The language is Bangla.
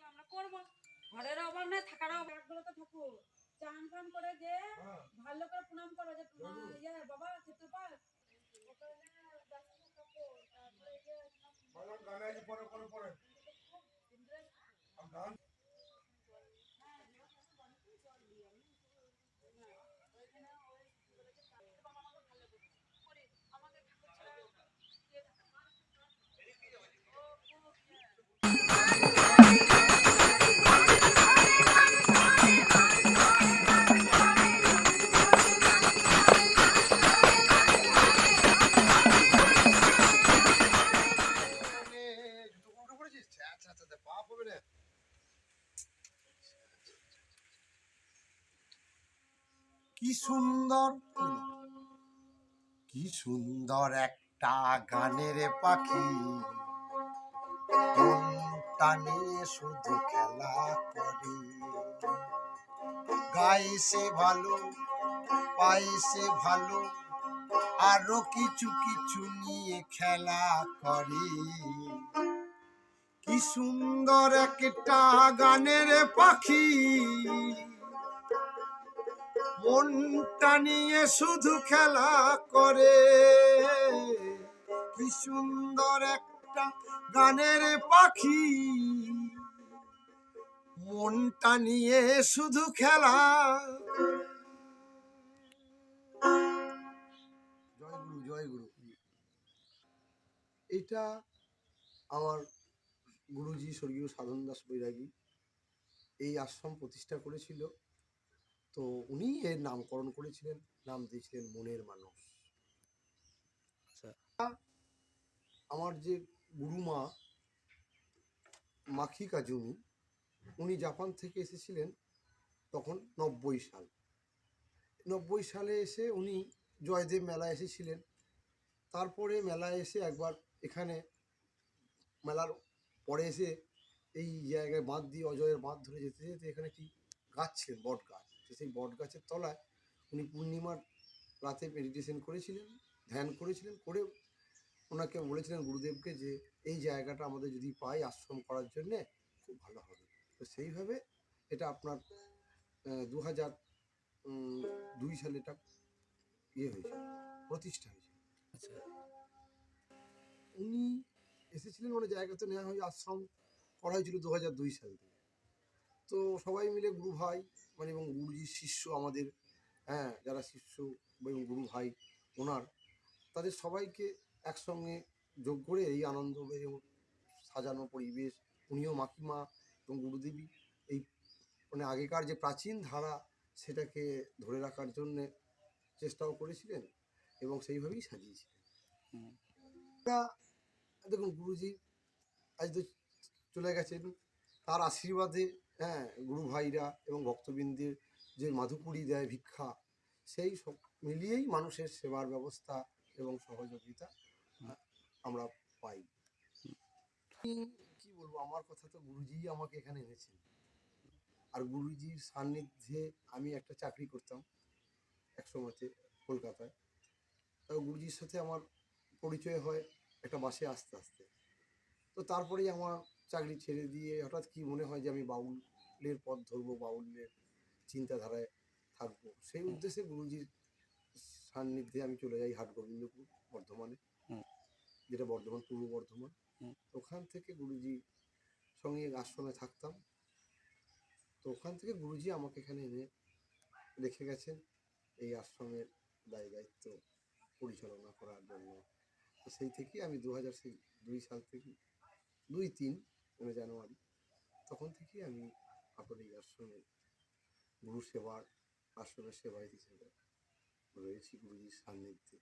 আমরা করব। ঘরের অভাব নেই থাকার অভাব। তো থাকো। চান ফান করে যে ভালো করে প্রণাম করো যে ইয়ে বাবা খেতে পার। পরে পরে পরে। কি সুন্দর। কি সুন্দর একটা গানের পাখি। নিয়ে শুধু খেলা করে। গাইছে ভালো পাইছে ভালো, আরও কিছু কিছু নিয়ে খেলা করে। কি সুন্দর একটা গানের পাখি। মনটা নিয়ে শুধু খেলা করে। কি সুন্দর একটা গানের পাখি। মনটা নিয়ে শুধু খেলা। জয় গুরু জয় গুরু। এটা আমার গুরুজি স্বর্গীয় সাধন দাস বৈরাগী এই আশ্রম প্রতিষ্ঠা করেছিল। তো উনি এর নামকরণ করেছিলেন নাম দিয়েছিলেন মনের মানুষ। আচ্ছা। আমার যে গুরুমা মাখি কাজুমি উনি জাপান থেকে এসেছিলেন তখন নব্বই সাল। নব্বই সালে এসে উনি জয়দেব মেলায় এসেছিলেন। তারপরে মেলায় এসে একবার এখানে মেলার পরে এসে এই জায়গায় বাঁধ দিয়ে অজয়ের বাঁধ ধরে যেতে যেতে এখানে একটি গাছ ছিলেন বট গাছ। তো সেই বট গাছের তলায় উনি পূর্ণিমার রাতে মেডিটেশন করেছিলেন ধ্যান করেছিলেন করে ওনাকে বলেছিলেন গুরুদেবকে যে এই জায়গাটা আমাদের যদি পাই আশ্রম করার জন্যে খুব ভালো হবে। তো সেইভাবে এটা আপনার দু হাজার দুই সালে এটা ইয়ে হয়েছিল প্রতিষ্ঠা হয়েছিল উনি এসেছিলেন মানে জায়গাতে নেওয়া হয়ে আশ্রম করা হয়েছিল দু হাজার দুই সাল থেকে। তো সবাই মিলে গুরু ভাই মানে এবং গুরুজির শিষ্য আমাদের হ্যাঁ যারা শিষ্য এবং গুরু ভাই ওনার তাদের সবাইকে একসঙ্গে যোগ করে এই আনন্দ এবং সাজানো পরিবেশ উনিও মাকিমা এবং গুরুদেবী এই মানে আগেকার যে প্রাচীন ধারা সেটাকে ধরে রাখার জন্যে চেষ্টাও করেছিলেন এবং সেইভাবেই সাজিয়েছিলেন। দেখুন গুরুজি আজ তো চলে গেছেন তার আশীর্বাদে হ্যাঁ গুরু ভাইরা এবং ভক্তবৃন্দের যে মাধুপুরি দেয় ভিক্ষা, সেই সব মিলিয়েই মানুষের সেবার ব্যবস্থা এবং সহযোগিতা আমরা পাই। কি বলব, আমার কথা তো গুরুজিই আমাকে এখানে এনেছেন। আর গুরুজির সান্নিধ্যে আমি একটা চাকরি করতাম এক সময়তে কলকাতায়। তো গুরুজির সাথে আমার পরিচয় হয় একটা বাসে আসতে আসতে। তো তারপরেই আমার চাকরি ছেড়ে দিয়ে হঠাৎ কি মনে হয় যে আমি বাউলের পথ ধরবো বাউলের চিন্তাধারায় থাকব? সেই উদ্দেশ্যে গুরুজির সান্নিধ্যে আমি চলে যাই হাট গোবিন্দপুর বর্ধমানে যেটা বর্ধমান পূর্ব বর্ধমান। হুম। ওখান থেকে গুরুজি সঙ্গে আশ্রমে থাকতাম। তো ওখান থেকে গুরুজি আমাকে এখানে এনে রেখে গেছেন এই আশ্রমের দায় দায়িত্ব পরিচালনা করার জন্য। তো সেই থেকে আমি দু হাজার দুই সাল থেকে দুই তিন মানে জানুয়ারি, তখন থেকে আমি আপনার এই আশ্রমে গুরু সেবার, আশ্রমের সেবায় হিসেবে রয়েছি গুরুজির সান্নিধ্যে।